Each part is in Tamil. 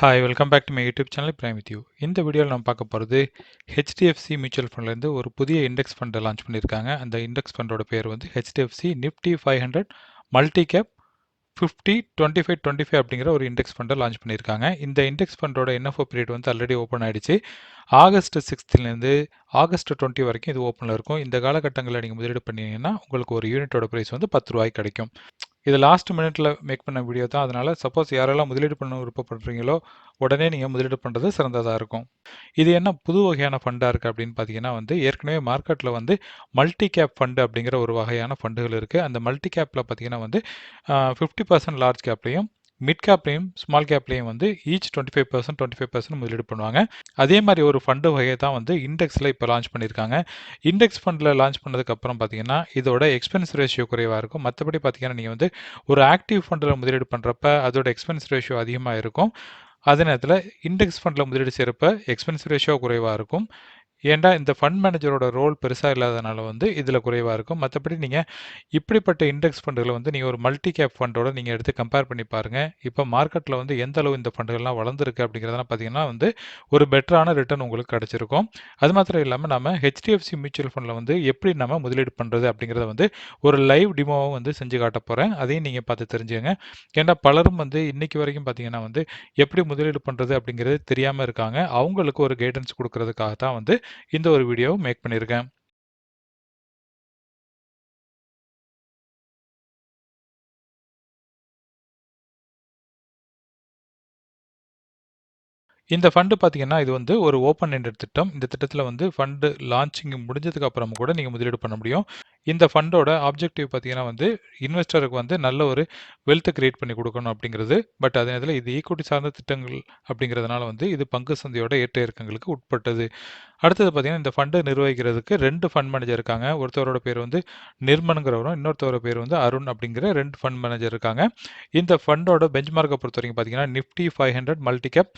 Hi welcome back to my YouTube channel prime with you இந்த வீடியோவில் நம்ம பார்க்க போகிறது ஹெச்டிஎஃப்சி மியூச்சுவல் ஃபண்ட்லேருந்து ஒரு புதிய இண்டெக்ஸ் ஃபண்டை லான்ச் பண்ணியிருக்காங்க. அந்த இண்டெக்ஸ் ஃபண்டோட பேர் வந்து HDFC Nifty five hundred multi cap fifty twenty five twenty five அப்படிங்கிற ஒரு இண்டெக்ஸ் ஃபண்டை லான்ச் பண்ணியிருக்காங்க. இந்த இண்டெக்ஸ் ஃபண்டோட என்எஃப்ஓ பீரியட் வந்து ஆல்ரெடி ஓப்பன் ஆயிடுச்சு. ஆகஸ்ட் சிக்ஸ்த்துலேருந்து ஆகஸ்ட் டுவெண்ட்டி வரைக்கும் இது ஓப்பனில் இருக்கும். இந்த காலகட்டங்களில் நீங்கள் முதலீடு பண்ணீங்கன்னா உங்களுக்கு ஒரு யூனிட்டோட ப்ரைஸ் வந்து பத்து ரூபாய்க்கு கிடைக்கும். இது லாஸ்ட் மினிட்ல மேக் பண்ண வீடியோ தான். அதனால சப்போஸ் யாரெல்லாம் முதலீடு பண்ண விருப்பப்படுறீங்களோ உடனே நீங்கள் முதலீடு பண்ணுறது சிறந்ததாக இருக்கும். இது என்ன புது வகையான ஃபண்டாக இருக்குது அப்படின்னு பார்த்தீங்கன்னா வந்து ஏற்கனவே மார்க்கெட்டில் வந்து மல்டி கேப் ஃபண்டு அப்படிங்கிற ஒரு வகையான ஃபண்டுகள் இருக்குது அந்த மல்டி கேப்பில் பார்த்தீங்கன்னா வந்து ஃபிஃப்டி பர்சன்ட் லார்ஜ் கேப்லையும் மிட் கேப்லையும் ஸ்மால் கேப்லையும் வந்து each twenty five percent twenty five percent முதலீடு பண்ணுவாங்க. அதே மாதிரி ஒரு ஃபண்டு வகையை தான் வந்து இண்டெக்ஸில் இப்போ லான்ச் பண்ணியிருக்காங்க. இண்டெக்ஸ் ஃபண்டில் லான்ச் பண்ணதுக்கப்புறம் பார்த்தீங்கன்னா இதோட எக்ஸ்பென்ஸ் ரேஷியோ குறைவாக இருக்கும். மற்றபடி பார்த்தீங்கன்னா நீங்கள் வந்து ஒரு ஆக்டிவ் ஃபண்டில் முதலீடு பண்ணுறப்ப அதோட எக்ஸ்பென்ஸ் ரேஷியோ அதிகமாக இருக்கும். அதே நேரத்தில் இண்டெக்ஸ் ஃபண்டில் முதலீடு செய்கிறப்ப எக்ஸ்பென்ஸ் ரேஷியோ குறைவாக இருக்கும். ஏன்டா இந்த ஃபண்ட் மேனேஜரோட ரோல் பெருசாக இல்லாதனால வந்து இதில் குறைவாக இருக்கும். மற்றபடி நீங்கள் இப்படிப்பட்ட இண்டெக்ஸ் ஃபண்டுகளை வந்து நீங்கள் ஒரு மல்டி கேப் ஃபண்டோட நீங்கள் எடுத்து கம்பேர் பண்ணி பாருங்கள் இப்போ மார்க்கெட்டில் வந்து எந்த அளவு இந்த ஃபண்டுகள்லாம் வளர்ந்துருக்கு அப்படிங்கிறதெல்லாம் பார்த்தீங்கன்னா வந்து ஒரு பெட்டரான ரிட்டர்ன் உங்களுக்கு கிடச்சிருக்கும். அது மாத்திரம் இல்லாமல் நம்ம ஹெச்டிஎஃப்சி மியூச்சுவல் ஃபண்டில் வந்து எப்படி நம்ம முதலீடு பண்ணுறது அப்படிங்கிறத வந்து ஒரு லைவ் டிமோவை வந்து செஞ்சு காட்ட போகிறேன் அதையும் நீங்கள் பார்த்து தெரிஞ்சுங்க ஏன்னா பலரும் வந்து இன்றைக்கி வரைக்கும் பார்த்தீங்கன்னா வந்து எப்படி முதலீடு பண்ணுறது அப்படிங்கிறது தெரியாமல் இருக்காங்க. அவங்களுக்கு ஒரு கைடன்ஸ் கொடுக்கறதுக்காக தான் வந்து இந்த ஒரு வீடியோவை மேக் பண்ணியிருக்கேன் இந்த ஃபண்டு பார்த்தீங்கன்னா இது வந்து ஒரு ஓப்பன் எண்டட் திட்டம். இந்த திட்டத்தில் வந்து ஃபண்டு லான்ச்சிங் முடிஞ்சதுக்கு அப்புறம் கூட நீங்கள் முதலீடு பண்ண முடியும். இந்த ஃபண்டோட ஆப்ஜெக்டிவ் பார்த்தீங்கன்னா வந்து இன்வெஸ்டருக்கு வந்து நல்ல ஒரு வெல்த் கிரியேட் பண்ணி கொடுக்கணும் அப்படிங்கிறது. பட் அதே நேரத்தில் இது ஈக்குவிட்டி சார்ந்த திட்டங்கள் அப்படிங்கிறதுனால வந்து இது பங்கு சந்தையோட ஏற்ற இறக்கங்களுக்கு உட்பட்டது. அடுத்தது பார்த்தீங்கன்னா இந்த ஃபண்டை நிர்வகிக்கிறதுக்கு ரெண்டு ஃபண்ட் மேனேஜர் இருக்காங்க. ஒருத்தரோட பேர் வந்து நிர்மனுங்கிறவரும் இன்னொருத்தரோட பேர் வந்து அருண் அப்படிங்கிற ரெண்டு ஃபண்ட் மேனேஜர் இருக்காங்க. இந்த ஃபண்டோட பெஞ்ச் மார்க்கை பொறுத்த வரைக்கும் பார்த்தீங்கன்னா Nifty five hundred multi cap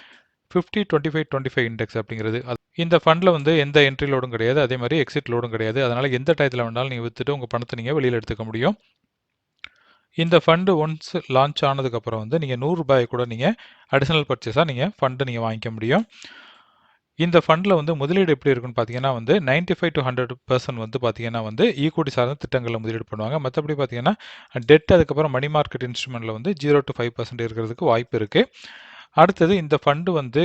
fifty twenty five twenty five index அப்படிங்கிறது இந்த ஃபண்டில் வந்து எந்த என்ட்ரி லோடும் கிடையாது. அதே மாதிரி எக்ஸிட் லோடும் கிடையாது. அதனால் எந்த டயத்தில் வேணாலும் நீங்கள் விற்றுட்டு உங்கள் பணத்தை நீங்கள் வெளியில் எடுத்துக்க முடியும். இந்த ஃபண்டு ஒன்ஸ் லான்ச் ஆனதுக்கப்புறம் வந்து நீங்கள் நூறுரூபாய் கூட நீங்கள் அடிஷ்னல் பர்ச்சேஸாக நீங்கள் ஃபண்டு நீங்கள் வாங்கிக்க முடியும். இந்த ஃபண்டில் வந்து முதலீடு எப்படி இருக்குன்னு பார்த்தீங்கன்னா வந்து ninety five to hundred percent வந்து பார்த்தீங்கன்னா வந்து ஈக்குவிட்டி சார்ந்த திட்டங்களில் முதலீடு பண்ணுவாங்க. மற்றபடி பார்த்தீங்கன்னா டெட் அதுக்கப்புறம் மணி மார்க்கெட் இன்ஸ்ட்ருமெண்ட்டில் வந்து ஜீரோ டு ஃபைவ் பர்சன்ட் இருக்கிறதுக்கு வாய்ப்பு இருக்குது அடுத்தது இந்த ஃபண்டு வந்து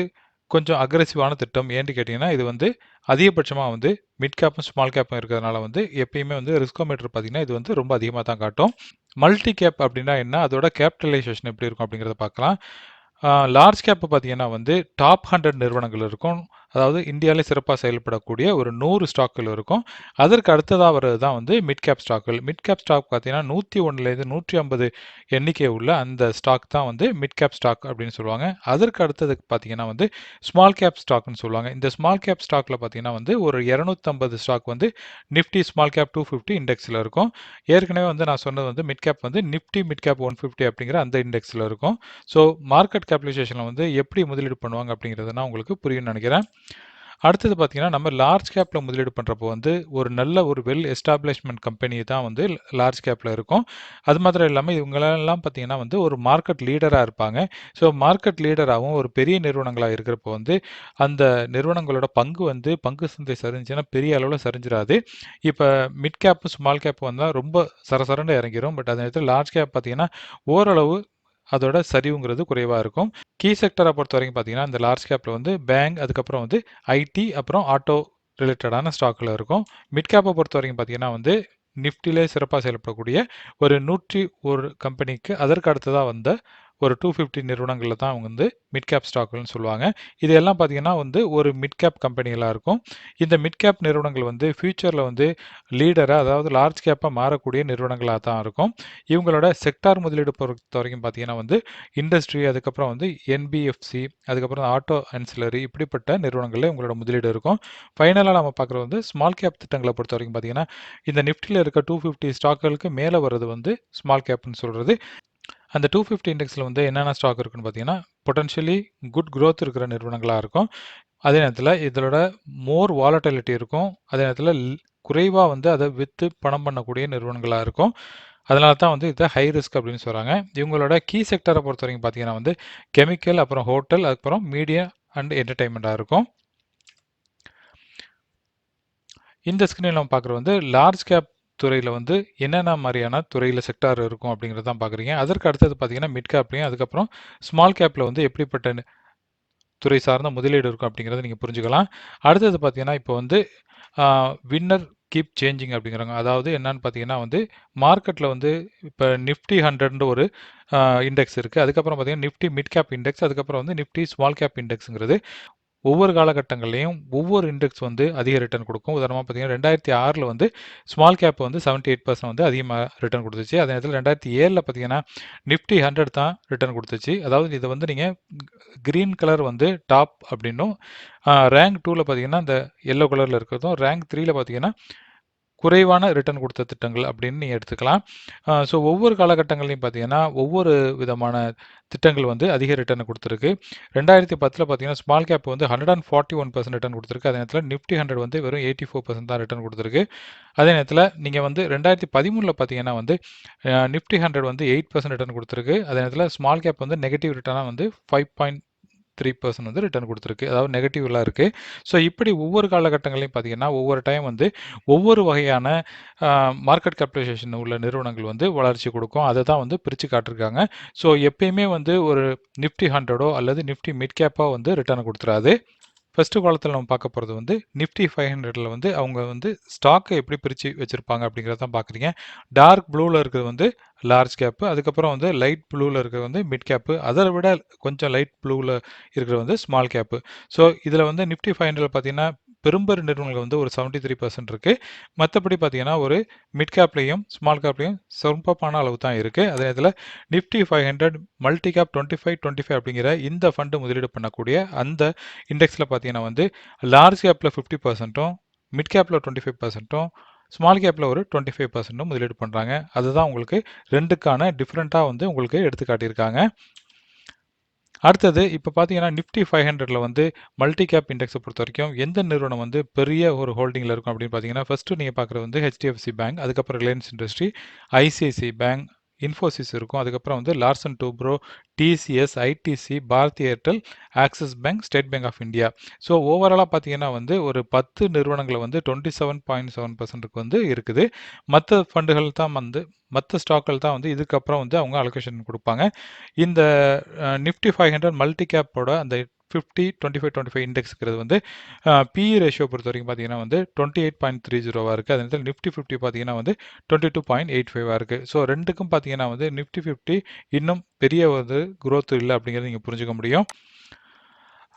கொஞ்சம் அக்ரெசிவான திட்டம். ஏன்னு கேட்டிங்கன்னா இது வந்து அதிகபட்சமாக வந்து மிட் கேப்பும் ஸ்மால் கேப்பும் இருக்கிறதுனால வந்து எப்பயுமே வந்து ரிஸ்கோமீட்டர் பார்த்தீங்கன்னா இது வந்து ரொம்ப அதிகமாக தான் காட்டும். மல்டி கேப் அப்படின்னா என்ன? அதோட கேபிட்டலைசேஷன் எப்படி இருக்கும் அப்படிங்கிறத பார்க்கலாம். லார்ஜ் கேப்பை பார்த்தீங்கன்னா வந்து டாப் ஹண்ட்ரட் நிறுவனங்கள் இருக்கும். அதாவது இந்தியாவிலே சிறப்பாக செயல்படக்கூடிய ஒரு நூறு ஸ்டாக்குகள் இருக்கும். அதற்கு அடுத்ததாக வர்றது தான் வந்து மிட் கேப் ஸ்டாக்குகள். மிட் கேப் ஸ்டாக் பார்த்தீங்கன்னா நூற்றி ஒன்றுலேருந்து நூற்றி ஐம்பது எண்ணிக்கை உள்ள அந்த ஸ்டாக் தான் வந்து மிட் கேப் ஸ்டாக் அப்படின்னு சொல்லுவாங்க. அதற்கு அடுத்தது பார்த்தீங்கன்னா வந்து ஸ்மால் கேப் ஸ்டாக்னு சொல்லுவாங்க. இந்த ஸ்மால் கேப் ஸ்டாக்கில் பார்த்தீங்கன்னா வந்து ஒரு இரநூத்தம்பது ஸ்டாக் வந்து Nifty small cap two fifty இண்டெக்ஸில் இருக்கும். ஏற்கனவே வந்து நான் சொன்னது வந்து மிட் கேப் வந்து Nifty mid cap one fifty அப்படிங்கிற அந்த இண்டெக்ஸில் இருக்கும். ஸோ மார்க்கெட் கேபிடலைசேஷனில் வந்து எப்படி முதலீடு பண்ணுவாங்க அப்படிங்கிறது நான் உங்களுக்கு புரியும்னு நினைக்கிறேன். அடுத்தது பார்த்தீங்கன்னா நம்ம லார்ஜ் கேப்பில் முதலீடு பண்ணுறப்போ வந்து ஒரு நல்ல ஒரு வெல் எஸ்டாப்ளிஷ்மெண்ட் கம்பெனி தான் வந்து லார்ஜ் கேப்பில் இருக்கும். அது மாத்திரம் இல்லாமல் இவங்களெல்லாம் பார்த்தீங்கன்னா வந்து ஒரு மார்க்கெட் லீடராக இருப்பாங்க. ஸோ மார்க்கெட் லீடராகவும் ஒரு பெரிய நிறுவனங்களாக இருக்கிறப்போ வந்து அந்த நிறுவனங்களோட பங்கு வந்து பங்கு சந்தை சரிஞ்சுன்னா பெரிய அளவில் சரிஞ்சிடாது இப்போ மிட் கேப்பு ஸ்மால் கேப் வந்தால் ரொம்ப சரசரண்டு இறங்கிடும் பட் அதே நேரத்தில் லார்ஜ் கேப் பார்த்தீங்கன்னா ஓரளவு அதோட சரிவுங்கிறது குறைவாக இருக்கும். கீ செக்டரை பொறுத்த வரைக்கும் பார்த்தீங்கன்னா இந்த லார்ஜ் கேப்பில் வந்து பேங்க் அதுக்கப்புறம் வந்து ஐடி அப்புறம் ஆட்டோ ரிலேட்டடான ஸ்டாக்கில் இருக்கும். மிட் கேப்பை பொறுத்த வரைக்கும் பார்த்தீங்கன்னா வந்து நிஃப்டிலே சிறப்பாக செயல்படக்கூடிய ஒரு நூற்றி ஒரு கம்பெனிக்கு அதற்கு அடுத்ததாக வந்த ஒரு டூ ஃபிஃப்டி நிறுவனங்களில் தான் அவங்க வந்து மிட் கேப் ஸ்டாக்குன்னு சொல்லுவாங்க. இது எல்லாம் பார்த்தீங்கன்னா வந்து ஒரு மிட் கேப் கம்பெனிகளாக இருக்கும். இந்த மிட் கேப் நிறுவனங்கள் வந்து ஃபியூச்சரில் வந்து லீடராக அதாவது லார்ஜ் கேப்பாக மாறக்கூடிய நிறுவனங்களாக தான் இருக்கும். இவங்களோட செக்டார் முதலீடு பொறுத்த வரைக்கும் பார்த்தீங்கன்னா வந்து இண்டஸ்ட்ரி அதுக்கப்புறம் வந்து என்பிஎஃப்சி அதுக்கப்புறம் ஆட்டோ அன்சிலரி இப்படிப்பட்ட நிறுவனங்களில் இவங்களோட முதலீடு இருக்கும். ஃபைனலாக நம்ம பார்க்குறது வந்து ஸ்மால் கேப் திட்டங்களை பொறுத்த வரைக்கும் பார்த்தீங்கன்னா இந்த நிஃப்டியில் இருக்க டூ ஃபிஃப்டி ஸ்டாக்குகளுக்கு மேலே வர்றது வந்து ஸ்மால் கேப்னு சொல்கிறது அந்த டூ ஃபிஃப்டி இண்டெக்ஸில் வந்து என்னென்ன ஸ்டாக் இருக்குன்னு பார்த்தீங்கன்னா பொட்டன்ஷியலி குட் க்ரோத் இருக்கிற நிறுவனங்களாக இருக்கும். அதே நேரத்தில் இதோட மோர் வாலட்டிலிட்டி இருக்கும். அதே நேரத்தில் குறைவாக வந்து அதை விற்று பணம் பண்ணக்கூடிய நிறுவனங்களாக இருக்கும். அதனால தான் வந்து இதை ஹை ரிஸ்க் அப்படின்னு சொல்கிறாங்க இவங்களோட கீ செக்டரை பொறுத்த வரைக்கும் பார்த்தீங்கன்னா வந்து கெமிக்கல் அப்புறம் ஹோட்டல் அதுக்கப்புறம் மீடியா அண்ட் என்டர்டைன்மெண்ட்டாக இருக்கும். இந்த ஸ்க்ரீனில் நம்ம பார்க்குறது வந்து லார்ஜ் கேப் துறையில் வந்து என்னென்ன மாதிரியான துறையில் செக்டார் இருக்கும் அப்படிங்கிறது தான் பார்க்குறீங்க. அதற்கு அடுத்தது பார்த்தீங்கன்னா மிட் கேப்லையும் அதுக்கப்புறம் ஸ்மால் கேப்பில் வந்து எப்படிப்பட்ட துறை சார்ந்த முதலீடு இருக்கும் அப்படிங்கிறத நீங்கள் புரிஞ்சுக்கலாம். அடுத்தது பார்த்தீங்கன்னா இப்போ வந்து வின்னர் கீப் சேஞ்சிங் அப்படிங்கிறாங்க. அதாவது என்னன்னு பார்த்தீங்கன்னா வந்து மார்க்கெட்டில் வந்து இப்போ நிஃப்டி ஹண்ட்ரட்னு ஒரு இண்டெக்ஸ் இருக்குது அதுக்கப்புறம் பார்த்தீங்கன்னா நிஃப்டி மிட் கேப் இண்டெக்ஸ் அதுக்கப்புறம் வந்து நிஃப்டி ஸ்மால் கேப் இண்டெக்ஸுங்கிறது ஒவ்வொரு காலகட்டங்கள்லையும் ஒவ்வொரு இண்டெக்ஸ் வந்து அதிக ரிட்டர்ன் கொடுக்கும். உதாரணமாக பார்த்தீங்கன்னா ரெண்டாயிரத்தி ஆறில் வந்து ஸ்மால் கேப் வந்து செவன்ட்டி எயிட் பர்சன்ட் வந்து அதிகமாக ரிட்டர்ன் கொடுத்துச்சு. அதே நேரத்தில் ரெண்டாயிரத்தி ஏழில் பார்த்தீங்கன்னா நிஃப்டி ஹண்ட்ரட் தான் ரிட்டர்ன் கொடுத்துச்சு. அதாவது இதை வந்து நீங்கள் க்ரீன் கலர் வந்து டாப் அப்படின்னும் ரேங்க் டூவில் பார்த்தீங்கன்னா இந்த எல்லோ கலரில் இருக்கிறதும் ரேங்க் த்ரீயில் பார்த்தீங்கன்னா குறைவான ரிட்டர்ன் கொடுத்த திட்டங்கள் அப்படின்னு நீங்கள் எடுத்துக்கலாம். ஸோ ஒவ்வொரு காலகட்டங்கள்லையும் பார்த்தீங்கன்னா ஒவ்வொரு விதமான திட்டங்கள் வந்து அதிக ரிட்டர்ன் கொடுத்துருக்கு. ரெண்டாயிரத்தி பத்தில் பார்த்தீங்கன்னா ஸ்மால் கேப் வந்து hundred and forty one percent return கொடுத்துருக்கு. அதே நேரத்தில் நிஃப்டி ஹண்ட்ரட் வந்து வெறும் எயிட்டி ஃபோர் பர்சன்ட் தான் ரிட்டர்ன் கொடுத்துருக்கு. அதே நேரத்தில் நீங்கள் வந்து ரெண்டாயிரத்தி பதிமூணில் பார்த்தீங்கன்னா வந்து நிஃப்டி ஹண்ட்ரட் வந்து எயிட் பர்சன்ட் ரிட்டர்ன் கொடுத்துருக்கு. அதே நேரத்தில் ஸ்மால் கேப் வந்து நெகட்டிவ் ரிட்டர்னாக வந்து ஃபைவ் பாயிண்ட் த்ரீ பர்சன்ட் வந்து ரிட்டர்ன் கொடுத்துருக்கு. அதாவது நெகட்டிவ்லாம் இருக்குது ஸோ இப்படி ஒவ்வொரு காலகட்டங்களையும் பார்த்தீங்கன்னா ஒவ்வொரு டைம் வந்து ஒவ்வொரு வகையான மார்க்கெட் கேபிட்டலைசேஷன் உள்ள நிறுவனங்கள் வந்து வளர்ச்சி கொடுக்கும். அதை தான் வந்து பிரித்து காட்டிருக்காங்க. ஸோ எப்பயுமே வந்து ஒரு நிஃப்டி ஹண்ட்ரடோ அல்லது நிஃப்டி மிட் கேப்போ வந்து ரிட்டர்ன் கொடுத்துறாது. ஃபஸ்ட்டு காலத்தில் நம்ம பார்க்க போகிறது வந்து நிஃப்டி ஃபைவ் ஹண்ட்ரடில் வந்து அவங்க வந்து ஸ்டாக்கை எப்படி பிரித்து வச்சுருப்பாங்க அப்படிங்கிறத தான் பார்க்குறீங்க. டார்க் ப்ளூவில் இருக்கிறது வந்து லார்ஜ் கேப்பு அதுக்கப்புறம் வந்து லைட் ப்ளூவில் இருக்கிறது வந்து மிட் கேப்பு அதை விட கொஞ்சம் லைட் ப்ளூவில் இருக்கிறது வந்து ஸ்மால் கேப்பு ஸோ இதில் வந்து நிஃப்டி ஃபைவ் ஹண்ட்ரட் பார்த்தீங்கன்னா பெரும்பெரு நிறுவனங்கள் வந்து ஒரு செவன்ட்டி த்ரீ பர்சன்ட் இருக்குது மற்றபடி பார்த்தீங்கன்னா ஒரு மிட் கேப்லேயும் ஸ்மால் கேப்லேயும் சொற்பமான அளவு தான் இருக்குது அதே நேரத்தில் Nifty five hundred multi cap twenty five twenty five அப்படிங்கிற இந்த ஃபண்டு முதலீடு பண்ணக்கூடிய அந்த இண்டெக்ஸில் பார்த்தீங்கன்னா வந்து லார்ஜ் கேப்பில் ஃபிஃப்டி பர்சன்ட்டும் மிட் கேப்பில் டுவெண்ட்டி ஃபைவ் பர்சன்ட்டும் ஸ்மால் கேப்பில் ஒரு டுவெண்ட்டி ஃபைவ் பர்சன்ட்டும் முதலீடு பண்ணுறாங்க அதுதான் உங்களுக்கு ரெண்டுக்கான டிஃப்ரெண்ட்டாக வந்து உங்களுக்கு எடுத்து காட்டியிருக்காங்க அடுத்தது இப்போ பார்த்தீங்கன்னா நிஃப்டி ஃபைவ் ஹண்ட்ரட்ல வந்து மல்டி கேப் இண்டெக்ஸை பொறுத்த வரைக்கும் எந்த நிறுவனம் வந்து பெரிய ஒரு ஹோல்டிங்கில் இருக்கும் அப்படின்னு பார்த்தீங்கன்னா ஃபஸ்ட்டு நீங்கள் பார்க்குறது வந்து ஹெச்டிஎஃப்சி பேங்க் அதுக்கப்புறம் Reliance Industry ICICI Bank Infosys இருக்கும். அதுக்கப்புறம் வந்து Larsen Toubro TCS ITC Bharti Airtel Axis Bank State Bank of India so ஓவராலாக பார்த்தீங்கன்னா வந்து ஒரு பத்து நிறுவனங்களை வந்து டுவெண்ட்டி செவன் பாயிண்ட் செவன் பர்சன்ட்டுக்கு வந்து இருக்குது. மற்ற ஃபண்டுகள் தான் வந்து மற்ற ஸ்டாக்கள் தான் வந்து இதுக்கப்புறம் வந்து அவங்க அலோகேஷன் கொடுப்பாங்க. இந்த நிஃப்டி ஃபைவ் ஹண்ட்ரட் மல்டி கேப்போட அந்த fifty twenty five twenty five இண்டெக்ஸ்ங்கிறது வந்து பி ரேஷியோ பொறுத்த வரைக்கும் பார்த்தீங்கன்னா வந்து டுவெண்ட்டி எயிட் பாயிண்ட் த்ரீ ஜீரோவாக இருக்குது அதே நேரத்தில் நிஃப்டி ஃபிஃப்டி பார்த்தீங்கன்னா வந்து டுவெண்ட்டி டூ பாயிண்ட் எயிட் ஃபைவாக இருக்குது ஸோ ரெண்டுக்கும் பார்த்தீங்கன்னா வந்து நிஃப்டி ஃபிஃப்டி இன்னும் பெரிய வந்து குரோத் இல்லை அப்படிங்கிறது நீங்கள் புரிஞ்சுக்க முடியும்.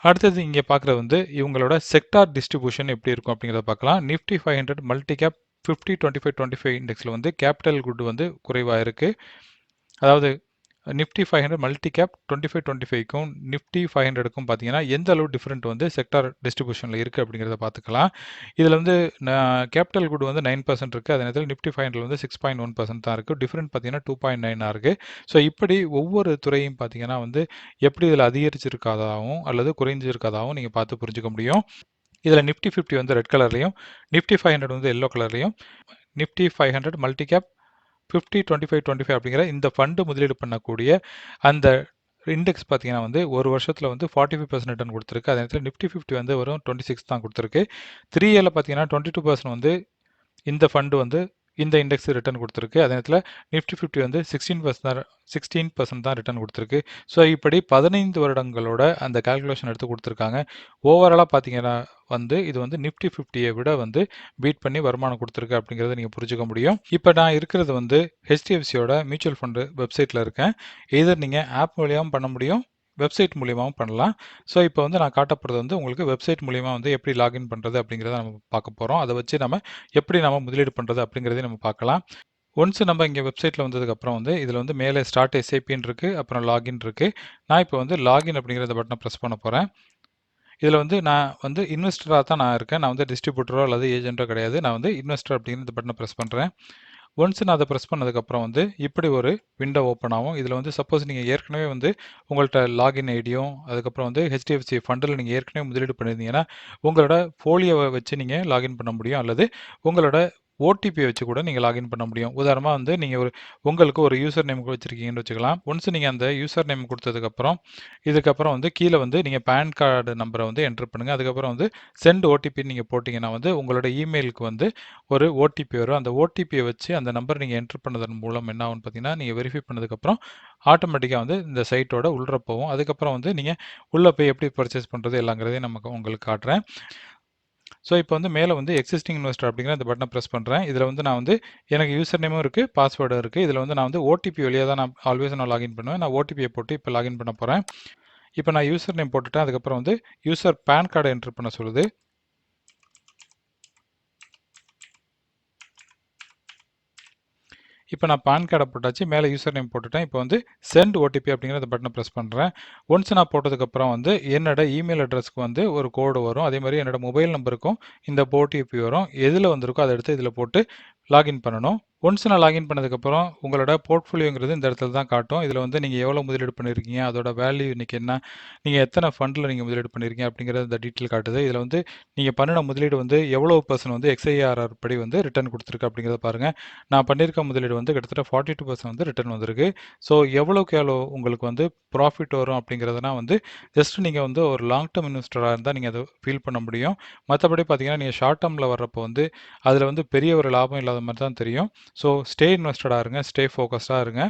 அடுத்தது இங்கே பார்க்குறது வந்து இவங்களோட செக்டார் டிஸ்ட்ரிபியூஷன் எப்படி இருக்கும் அப்படிங்கிறத பார்க்கலாம் Nifty five hundred multi cap fifty twenty five twenty five இண்டெக்ஸில் வந்து கேபிட்டல் குட் வந்து குறைவாக இருக்குது அதாவது Nifty five hundred multi cap twenty five twenty ஃபைவ்க்கும் Nifty five ஹண்ட்ரடுக்கும் பார்த்தீங்கன்னா எந்த அளவு டிஃப்ரெண்ட் வந்து செக்டார் டிஸ்ட்ரிபியூஷனில் இருக்குது அப்படிங்கிறத பார்த்துக்கலாம் இதில் வந்து கேபிட்டல் குட் வந்து நைன் பர்சன்ட் இருக்குது அதே நேரத்தில் நிஃப்டி ஃபைவ் ஹண்ட்ரட் வந்து சிக்ஸ் பாயிண்ட் ஒன் பர்சன்ட் தான் இருக்குது டிஃப்ரெண்ட் பார்த்தீங்கன்னா டூ பாயிண்ட் நைனாக இருக்குது ஸோ இப்படி ஒவ்வொரு துறையும் பார்த்தீங்கன்னா வந்து எப்படி இதில் அதிகரிச்சிருக்காதாகவும் அல்லது குறைஞ்சிருக்காதாகவும் நீங்கள் பார்த்து புரிஞ்சுக்க முடியும். இதில் நிஃப்டி ஃபிஃப்டி வந்து ரெட் கலர்லையும் நிஃப்டி ஃபைவ் ஹண்ட்ரட் வந்து yellow கலர்லையும் Nifty five hundred multi cap fifty twenty five twenty five அப்படிங்கிற இந்த ஃபண்டு முதலீடு பண்ணக்கூடிய அந்த இண்டெக்ஸ் பார்த்தீங்கன்னா வந்து ஒரு வருஷத்தில் வந்து ஃபார்ட்டி ஃபைவ் பர்சன்ட் ரிட்டர்ன் கொடுத்துருக்கு. அதே நேரத்தில் நிஃப்டி ஃபிஃப்டி வந்து வரும் டுவெண்ட்டி சிக்ஸ் தான் கொடுத்துருக்கு. த்ரீ இயரில் பார்த்தீங்கன்னா டுவெண்ட்டி டூ பர்சன்ட் வந்து இந்த ஃபண்டு வந்து இந்த இண்டெக்ஸ் ரிட்டர்ன் கொடுத்துருக்கு. அதே நேரத்தில் நிஃப்டி ஃபிஃப்டி வந்து சிக்ஸ்டீன் பர்சன்ட் சிக்ஸ்டீன் பர்சன்ட் தான் ரிட்டர்ன் கொடுத்துருக்கு. ஸோ இப்படி பதினைந்து வருடங்களோட அந்த கால்குலேஷன் எடுத்து கொடுத்துருக்காங்க. ஓவராலாக பார்த்தீங்கன்னா வந்து இது வந்து நிஃப்டி ஃபிஃப்டியை விட வந்து பீட் பண்ணி வருமானம் கொடுத்துருக்கு அப்படிங்கிறத நீங்கள் புரிஞ்சுக்க முடியும். இப்போ நான் இருக்கிறது வந்து ஹெச்டிஎஃப்சியோட மியூச்சுவல் ஃபண்டு வெப்சைட்டில் இருக்கேன். எதர் நீங்கள் ஆப் மூலியமாக பண்ண முடியும். வெப்சைட் மூலியமாகவும் பண்ணலாம். ஸோ இப்போ வந்து நான் காட்டப்படுறது வந்து உங்களுக்கு வெப்சைட் மூலியமாக வந்து எப்படி லாகின் பண்ணுறது அப்படிங்கிறத நம்ம பார்க்க போகிறோம் அதை வச்சு நம்ம எப்படி நம்ம முதலீடு பண்ணுறது அப்படிங்கிறதையும் நம்ம பார்க்கலாம். ஒன்ஸ் நம்ம இங்கே வெப்சைட்டில் வந்ததுக்கப்புறம் வந்து இதில் வந்து மேலே ஸ்டார்ட் எஸ்ஐபின்னு இருக்குது அப்புறம் லாகின் இருக்குது நான் இப்போ வந்து லாகின் அப்படிங்கிற இந்த பட்டனை ப்ரெஸ் பண்ண போகிறேன் இதில் வந்து நான் வந்து இன்வெஸ்டராக தான் நான் இருக்கேன். நான் வந்து டிஸ்ட்ரிபியூட்டரோ அல்லது ஏஜென்ட்டோ கிடையாது. நான் வந்து இன்வெஸ்டர் அப்படிங்கிற இந்த பட்டனை ப்ரெஸ் பண்ணுறேன் ஒன்ஸ் நான் அதை ப்ரெஸ் பண்ணதுக்கப்புறம் வந்து இப்படி ஒரு விண்டோ ஓப்பன் ஆகும். இதில் வந்து சப்போஸ் நீங்கள் ஏற்கனவே வந்து உங்கள்கிட்ட லாகின் ஐடியும் அதுக்கப்புறம் வந்து ஹெச்டிஎஃப்சி ஃபண்டில் நீங்கள் ஏற்கனவே முதலீடு பண்ணியிருந்தீங்கன்னா உங்களோட ஃபோலியோவை வச்சு நீங்கள் லாகின் பண்ண முடியும். அல்லது உங்களோட ஓடிபியை வச்சு கூட நீங்கள் லாகின் பண்ண முடியும். உதாரணமாக வந்து நீங்கள் ஒரு உங்களுக்கு ஒரு யூசர் நேம் வச்சுருக்கீங்கன்னு வச்சுக்கலாம். ஒன்ஸ் நீங்கள் அந்த யூசர் நேம் கொடுத்ததுக்கப்புறம் இதுக்கப்புறம் வந்து கீழே வந்து நீங்கள் பேன் கார்டு நம்பரை வந்து என்ட்ரு பண்ணுங்கள் அதுக்கப்புறம் வந்து சென்ட் ஓடிபி நீங்கள் போட்டிங்கன்னா வந்து உங்களோட இமெயிலுக்கு வந்து ஒரு ஓடிபி வரும். அந்த ஓடிபியை வச்சு அந்த நம்பர் நீங்கள் என்ட்ரு பண்ணதன் மூலம் என்ன ஆகும்னு பார்த்தீங்கன்னா நீங்கள் வெரிஃபை பண்ணதுக்கப்புறம் ஆட்டோமேட்டிக்காக வந்து இந்த சைட்டோட உள்ள போகும். அதுக்கப்புறம் வந்து நீங்கள் உள்ளே போய் எப்படி பர்ச்சேஸ் பண்ணுறது எல்லாங்கிறதையும் நமக்கு உங்களுக்கு காட்டுறேன். ஸோ இப்போ வந்து மேலே வந்து எக்ஸிஸ்டிங் இன்வெஸ்டர் அப்படிங்கிற அந்த பட்டனை ப்ரெஸ் பண்ணுறேன் இதில் வந்து நான் வந்து எனக்கு யூசர் நேமும் இருக்குது பாஸ்வேர்டும் இருக்குது இதில் வந்து நான் வந்து ஓடிபி வழியாக தான் நான் ஆல்வேஸ் நான் லாகின் பண்ணுவேன். நான் ஓடிபியை போட்டு இப்போ லாகின் பண்ண போகிறேன் இப்போ நான் யூசர் நேம் போட்டுட்டேன். அதுக்கப்புறம் வந்து யூசர் பேன் கார்டை என்ட்ரு பண்ண சொல்லுது. இப்போ நான் பான் கார்டை போட்டாச்சு மேலே யூசர் நேம் போட்டுட்டேன். இப்போ வந்து சென்ட் ஓடிபி அப்படிங்கிற அந்த பட்டனை ப்ரெஸ் பண்ணுறேன் ஒன்ஸ் நான் போட்டதுக்கப்புறம் வந்து என்னோட இமெயில் அட்ரஸ்க்கு வந்து ஒரு கோடு வரும். அதே மாதிரி என்னோட மொபைல் நம்பருக்கும் இந்த ஓடிபி வரும். எதில் வந்திருக்கோ அதை எடுத்து இதில் போட்டு லாகின் பண்ணணும். ஒன்ஸ் நான் லாகின் பண்ணதுக்கப்புறம் உங்களோட போர்ட்ஃபோலியோங்கிறது இந்த இடத்துல தான் காட்டும். இதில் வந்து நீங்கள் எவ்வளோ முதலீடு பண்ணியிருக்கீங்க அதோட வேல்யூ இன்றைக்கி என்ன நீங்கள் எத்தனை ஃபண்டில் நீங்கள் முதலீடு பண்ணியிருக்கீங்க அப்படிங்கிறது இந்த டீட்டெயில் காட்டுது. இதில் வந்து நீங்கள் பண்ணின முதலீடு வந்து எவ்வளோ பர்சன்ட் வந்து எக்ஸ்ஐஆர்ஆர் படி வந்து ரிட்டர்ன் கொடுத்துருக்கு அப்படிங்கிறத பாருங்கள் நான் பண்ணியிருக்க முதலீடு வந்து கிட்டத்தட்ட ஃபார்ட்டி டூ பர்சன்ட் வந்து ரிட்டர்ன் வந்திருக்கு. ஸோ எவ்வளோக்கு எவ்வளோ உங்களுக்கு வந்து ப்ராஃபிட் வரும் அப்படிங்கிறதுனா வந்து ஜஸ்ட் நீங்கள் வந்து ஒரு லாங் டேர்ம் இன்வெஸ்டராக இருந்தால் நீங்கள் அதை ஃபீல் பண்ண முடியும். மற்றபடி பார்த்தீங்கன்னா நீங்கள் ஷார்ட் டேர்மில் வர்றப்போ வந்து அதில் வந்து பெரிய ஒரு லாபம் இல்லாத மாதிரி தான் தெரியும். ஸோ ஸ்டே இன்வெஸ்டடாக இருங்க ஸ்டே ஃபோக்கஸ்டாக இருங்க.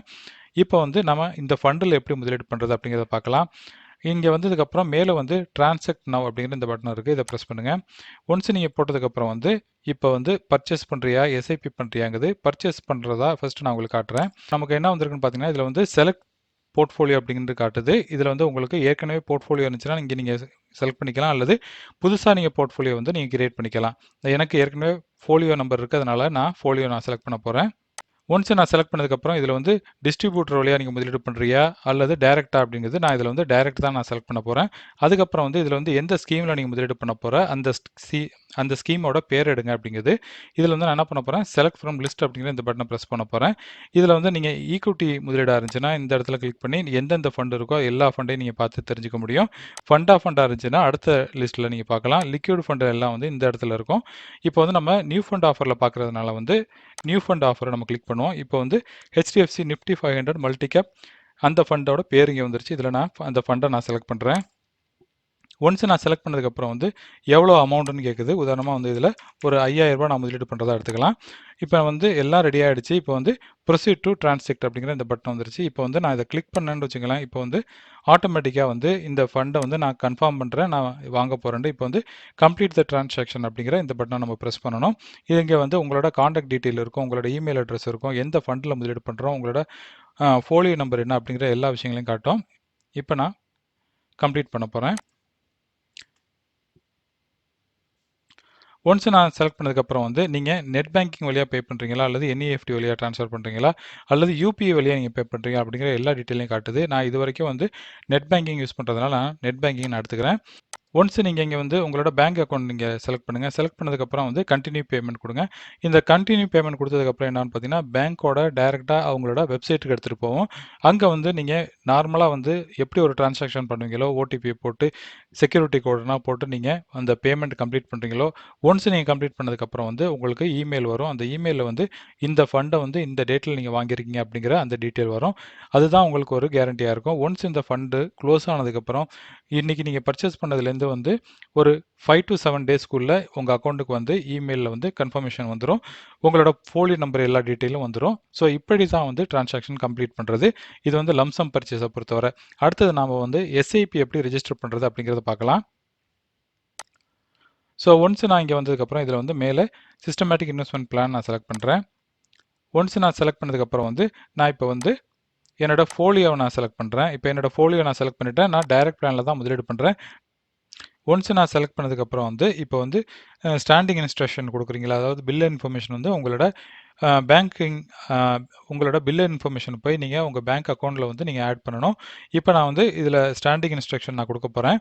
இப்போ வந்து நம்ம இந்த ஃபண்டில் எப்படி முதலீடு பண்ணுறது அப்படிங்கிறத பார்க்கலாம். இங்கே வந்ததுக்கப்புறம் மேலே வந்து டிரான்சாக்ட் நவ் அப்படிங்கிற இந்த பட்டன் இருக்குது இதை ப்ரெஸ் பண்ணுங்கள் ஒன்ஸ் நீங்கள் போட்டதுக்கப்புறம் வந்து இப்போ வந்து பர்ச்சேஸ் பண்ணுறியா எஸ்ஐபி பண்ணுறியாங்குது பர்ச்சேஸ் பண்ணுறதா ஃபஸ்ட்டு நான் உங்களுக்கு காட்டுறேன். நமக்கு என்ன வந்திருக்குன்னு பார்த்தீங்கன்னா இதில் வந்து செலக்ட் போர்ட்ஃபோலியோ அப்படிங்கிறது காட்டுது. இதில் வந்து உங்களுக்கு ஏற்கனவே போர்ட்ஃபோலியோ இருந்துச்சுன்னா இங்கே நீங்கள் செலக்ட் பண்ணிக்கலாம். அல்லது புதுசாக நீங்கள் போர்ட்ஃபோலியோ வந்து நீங்கள் கிரியேட் பண்ணிக்கலாம். எனக்கு ஏற்கனவே ஃபோலியோ நம்பர் இருக்குது. அதனால் நான் ஃபோலியோ நான் செலக்ட் பண்ண போகிறேன் ஒன்ஸ் நான் செலக்ட் பண்ணதுக்கப்புறம் இதில் வந்து டிஸ்ட்ரிபியூட்டர் வழியாக நீங்கள் முதலீடு பண்ணுறியா அல்லது டேரெக்டாக அப்படிங்கிறது நான் இதில் வந்து டேரெக்ட் தான் நான் செலக்ட் பண்ண போகிறேன் அதுக்கப்புறம் வந்து இதில் வந்து எந்த ஸ்கீமில் நீங்கள் முதலீடு பண்ண போகிற அந்த சி அந்த ஸ்கீமோட பேர் எடுங்க அப்படிங்கிறது. இதில் வந்து நான் என்ன பண்ண போகிறேன் செலக்ட் ஃப்ரம் லிஸ்ட் அப்படிங்கிற இந்த பட்டனை ப்ரெஸ் பண்ண போகிறேன் இதில் வந்து நீங்கள் ஈக்குவிட்டி முதலீடாக இருந்துச்சுன்னா இந்த இடத்துல கிளிக் பண்ணி எந்தெந்த ஃபண்ட் இருக்கோ எல்லா ஃபண்டையும் நீங்கள் பார்த்து தெரிஞ்சுக்க முடியும். ஃபண்டாக ஃபண்டாக இருந்துச்சுன்னா அடுத்த லிஸ்ட்டில் நீங்கள் பார்க்கலாம். லிக்யூட் ஃபண்டு எல்லாம் வந்து இந்த இடத்துல இருக்கும். இப்போ வந்து நம்ம நியூ ஃபண்ட் ஆஃபரில் பார்க்குறதுனால வந்து நியூ ஃபண்ட் ஆஃபரை நம்ம கிளிக் பண்ணுவோம் இப்போ வந்து HDFC Nifty five hundred multi cap அந்த ஃபண்டோட பேர் இங்கே வந்துருச்சு. இதில் நான் அந்த ஃபண்டை நான் செலக்ட் பண்ணுறேன் ஒன்ஸ் நான் செலக்ட் பண்ணதுக்கப்புறம் வந்து எவ்வளோ அமௌண்ட்டுன்னு கேட்குது உதாரணமாக வந்து இதில் ஒரு ஐயாயிரரூபா நான் முதலீடு பண்ணுறதா எடுத்துக்கலாம். இப்போ வந்து எல்லாம் ரெடி ஆகிடுச்சு இப்போ வந்து ப்ரொசீட் டு டிரான்செக்ட் அப்படிங்கிற இந்த பட்டன் வந்துருச்சு. இப்போ வந்து நான் இதை கிளிக் பண்ணேன்னு வச்சுக்கலாம் இப்போ வந்து ஆட்டோமேட்டிக்காக வந்து இந்த ஃபண்டை வந்து நான் கன்ஃபார்ம் பண்ணுறேன் நான் வாங்க போகிறேன் இப்போ வந்து கம்ப்ளீட் த டிரான்சாக்ஷன் அப்படிங்கிற இந்த பட்டனை நம்ம ப்ரெஸ் பண்ணணும். இது இங்கே வந்து உங்களோட காண்டாக்ட் டீட்டெயில் இருக்கும். உங்களோட இமெயில் அட்ரஸ் இருக்கும். எந்த ஃபண்டில் முதலீடு பண்ணுறோம் உங்களோட ஃபோலியோ நம்பர் என்ன அப்படிங்கிற எல்லா விஷயங்களையும் காட்டும். இப்போ நான் கம்ப்ளீட் பண்ண போகிறேன் ஒன்ஸ் நான் செலக்ட் பண்ணதுக்கப்புறம் வந்து நீங்கள் நெட் பேங்கிங் வழியாக பே பண்ணுறீங்களா அல்லது என்இஎஃப்டி வழியாக ட்ரான்ஸ்ஃபர் பண்ணுறீங்களா அல்லது யூபிஐ வழியாக நீங்கள் பே பண்ணுறீங்க அப்படிங்கிற எல்லா டீட்டெயிலையும் காட்டுது. நான் இது வரைக்கும் வந்து நெட் பேங்கிங் யூஸ் பண்ணுறதுனால நான் நெட் பேங்கிங் நான் எடுத்துக்கிறேன். ஒன்ஸ் நீங்கள் இங்கே வந்து உங்களோட பேங்க் அக்கௌண்ட் நீங்கள் செலக்ட் பண்ணுங்கள் செலக்ட் பண்ணதுக்கப்புறம் வந்து கண்டினியூ பேமெண்ட் கொடுங்க. இந்த கண்டினியூ பேமெண்ட் கொடுத்ததுக்கப்புறம் என்னன்னு பார்த்தீங்கன்னா பேங்க்கோட டைரெக்டாக அவங்களோட வெப்சைட்டுக்கு எடுத்துகிட்டு போவோம். அங்கே வந்து நீங்கள் நார்மலாக வந்து எப்படி ஒரு டிரான்சாக்ஷன் பண்ணுவீங்களோ ஓடிபி போட்டு செக்யூரிட்டி கோடுனா போட்டு நீங்கள் அந்த பேமெண்ட் கம்ப்ளீட் பண்ணுறீங்களோ ஒன்ஸ் நீங்கள் கம்ப்ளீட் பண்ணதுக்கப்புறம் வந்து உங்களுக்கு இமெயில் வரும். அந்த இமெயிலில் வந்து இந்த ஃபண்டை வந்து இந்த டேட்டில் நீங்கள் வாங்கியிருக்கீங்க அப்படிங்கிற அந்த டீட்டெயில் வரும். அதுதான் உங்களுக்கு ஒரு கேரண்டியாக இருக்கும். ஒன்ஸ் இந்த ஃபண்டு க்ளோஸ் ஆனதுக்கப்புறம் இன்றைக்கி நீங்கள் பர்ச்சேஸ் பண்ணதுலேருந்து வந்து ஒரு ஃபைவ் டு செவன் டேஸ்க்குள்ளே உங்கள் அக்கௌண்ட்டுக்கு வந்து இமெயிலில் வந்து கன்ஃபர்மேஷன் வந்துடும் உங்களோட ஃபோலியோ நம்பர் எல்லா டீட்டெயிலும் வந்துடும் ஸோ இப்படி தான் வந்து டிரான்சாக்ஷன் கம்ப்ளீட் பண்ணுறது இது வந்து லம்சம் பர்ச்சேஸை பொறுத்தவரை. அடுத்தது நாம் வந்து எஸ்ஐபி எப்படி ரிஜிஸ்டர் பண்ணுறது அப்படிங்கிறத பார்க்கலாம். ஸோ ஒன்ஸ் நான் இங்கே வந்ததுக்கப்புறம் இதில் வந்து மேலே சிஸ்டமேட்டிக் இன்வெஸ்ட்மெண்ட் பிளான் நான் செலக்ட் பண்ணுறேன் ஒன்ஸ் நான் செலக்ட் பண்ணதுக்கப்புறம் வந்து நான் இப்போ வந்து என்னோட ஃபோலியோவை நான் செலக்ட் பண்ணுறேன் இப்போ என்னோட ஃபோலியோ நான் செலக்ட் பண்ணிவிட்டேன் நான் டைரக்ட் பிளானில் தான் முதலீடு பண்ணுறேன் ஒன்ஸ் நான் செலக்ட் பண்ணதுக்கப்புறம் வந்து இப்போ வந்து ஸ்டாண்டிங் இன்ஸ்ட்ரக்ஷன் கொடுக்குறீங்களா? அதாவது பில் இன்ஃபர்மேஷன் வந்து உங்களோட பேங்கிங் உங்களோட பில் இன்ஃபர்மேஷன் போய் நீங்கள் உங்கள் பேங்க் அக்கௌண்ட்டில் வந்து நீங்கள் ஆட் பண்ணணும். இப்போ நான் வந்து இதில் ஸ்டாண்டிங் இன்ஸ்ட்ரக்ஷன் நான் கொடுக்க போகிறேன்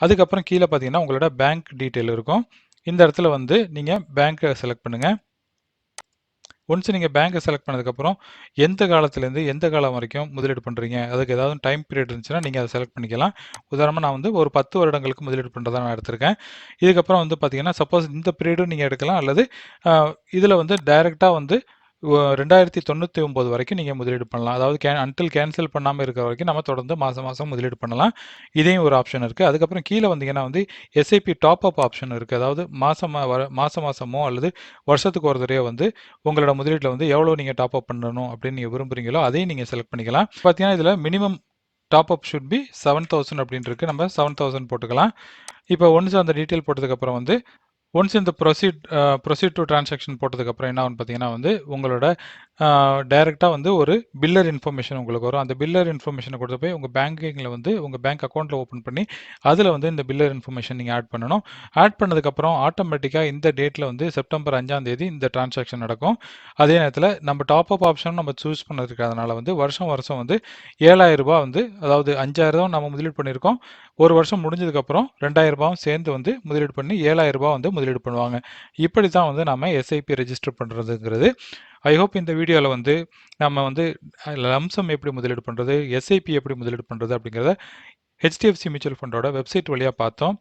அதுக்கப்புறம் கீழே பார்த்தீங்கன்னா உங்களோட பேங்க் டீட்டெயில் இருக்கும். இந்த இடத்துல வந்து நீங்கள் பேங்க்கை செலக்ட் பண்ணுங்கள் ஒன்ஸ் நீங்கள் பேங்க்கை செலக்ட் பண்ணதுக்கப்புறம் எந்த காலத்துலேருந்து எந்த காலம் வரைக்கும் முதலீடு பண்ணுறீங்க அதுக்கு ஏதாவது டைம் பீரியட் இருந்துச்சுன்னா நீங்கள் அதை செலக்ட் பண்ணிக்கலாம். உதாரணமாக நான் வந்து ஒரு பத்து வருடங்களுக்கு முதலீடு பண்ணுறதா நான் எடுத்திருக்கேன். இதுக்கப்புறம் வந்து பார்த்தீங்கன்னா சப்போஸ் இந்த பீரியடும் நீங்கள் எடுக்கலாம். அல்லது இதில் வந்து டைரெக்டாக வந்து ரெண்டாயிரத்தி தொண்ணூற்றி ஒம்பது வரைக்கும் நீங்கள் முதலீடு பண்ணலாம். அதாவது கே அன்டில் கேன்சல் பண்ணாமல் இருக்கிற வரைக்கும் நம்ம தொடர்ந்து மாதம் மாதம் முதலீடு பண்ணலாம். இதையும் ஒரு ஆப்ஷன் இருக்குது அதுக்கப்புறம் கீழே வந்தீங்கன்னா வந்து எஸ்ஐபி டாப் அப் ஆப்ஷன் இருக்குது அதாவது மாதம் வர மாதம் மாதமோ அல்லது வருஷத்துக்கு ஒரு தடவையோ வந்து உங்களோட முதலீட்டில் வந்து எவ்வளோ நீங்கள் டாப் அப் பண்ணணும் அப்படின்னு நீங்கள் விரும்புகிறீங்களோ அதையும் நீங்கள் செலக்ட் பண்ணிக்கலாம். பார்த்தீங்கன்னா இதில் minimum top up should be seven thousand அப்படின்ட்டு நம்ம செவன் தௌசண்ட் போட்டுக்கலாம். இப்போ ஒன்ஸ் அந்த டீட்டெயில் போட்டதுக்கப்புறம் வந்து ஒன்ஸ் இந்த ப்ரொசீட் ப்ரொசீட் டு டிரான்சாக்ஷன் போட்டதுக்கப்புறம் என்ன ஆகும் பார்த்தீங்கன்னா வந்து உங்களோட uh, டைரெக்டாக வந்து ஒரு பில்லர் இன்ஃபர்மேஷன் உங்களுக்கு வரும். அந்த பில்லர் இன்ஃபர்மேஷனை கொடுத்து போய் உங்கள் பேங்கிங்கில் வந்து உங்கள் பேங்க் அக்கௌண்ட்டில் ஓப்பன் பண்ணி அதில் வந்து இந்த பில்லர் இன்ஃபர்மேஷன் நீங்கள் ஆட் பண்ணணும். ஆட் பண்ணதுக்கப்புறம் ஆட்டோமேட்டிக்காக இந்த டேட்டில் வந்து செப்டம்பர் அஞ்சாம் தேதி இந்த டிரான்சாக்ஷன் நடக்கும். அதே நேரத்தில் நம்ம டாப் அப் ஆப்ஷன் நம்ம சூஸ் பண்ணிருக்கிறதுனால வந்து வருஷம் வருஷம் வந்து ஏழாயிரம் ரூபாய் வந்து அதாவது அஞ்சாயிரம் நம்ம முதலீடு பண்ணியிருக்கோம். ஒரு வருஷம் முடிஞ்சதுக்கப்புறம் ரெண்டாயிரம் ரூபாயும் சேர்ந்து வந்து முதலீடு பண்ணி ஏழாயிரம் ரூபாய் வந்து முதலீடு பண்ணுவாங்க. இப்படி தான் வந்து நம்ம எஸ்ஐபி ரெஜிஸ்டர் பண்ணுறதுங்கிறது ஐ ஹோப் இந்த வீடியோவில் வந்து நம்ம வந்து லம்சம் எப்படி முதலீடு பண்ணுறது எஸ்ஐபி எப்படி முதலீடு பண்ணுறது அப்படிங்கிறத ஹெச்டிஎஃப்சி மியூச்சுவல் ஃபண்டோட வெப்சைட் வழியாக பார்த்தோம்.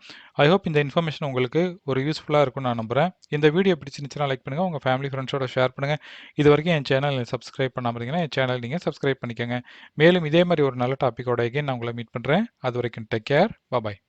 ஐ ஹோப் இந்த இன்ஃபர்மேஷன் உங்களுக்கு ஒரு யூஸ்ஃபுல்லாக இருக்கும்னு நான் நம்புகிறேன் இந்த வீடியோ பிடிச்சிருந்துச்சுன்னா லைக் பண்ணுங்கள் உங்கள் ஃபேமிலி ஃப்ரெண்ட்ஸோட ஷேர் பண்ணுங்கள் இது வரைக்கும் என் சேனல் சப்ஸ்கிரைப் பண்ணாமல் இருந்தீங்கன்னா என் சேனல் நீங்கள் சப்ஸ்கிரைப் பண்ணிக்கோங்க. மேலும் இதே மாதிரி ஒரு நல்ல டாப்பிக்கோட எகைன் நான் உங்களை மீட் பண்ணுறேன் அது வரைக்கும் டேக் கேர் பாய்